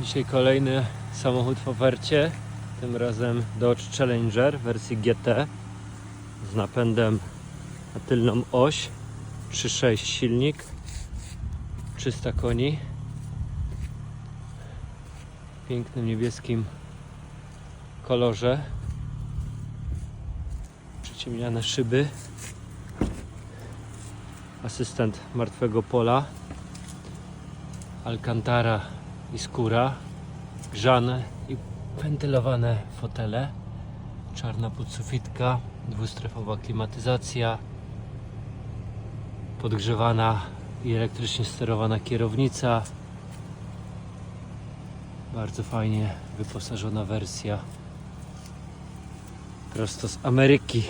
Dzisiaj kolejny samochód w ofercie. Tym razem Dodge Challenger wersji GT z napędem na tylną oś. 3.6 silnik, 300 koni. W pięknym niebieskim kolorze. Przyciemniane szyby. Asystent martwego pola. Alcantara i skóra, grzane i wentylowane fotele, czarna podsufitka, dwustrefowa klimatyzacja, podgrzewana i elektrycznie sterowana kierownica. Bardzo fajnie wyposażona wersja. Prosto z Ameryki.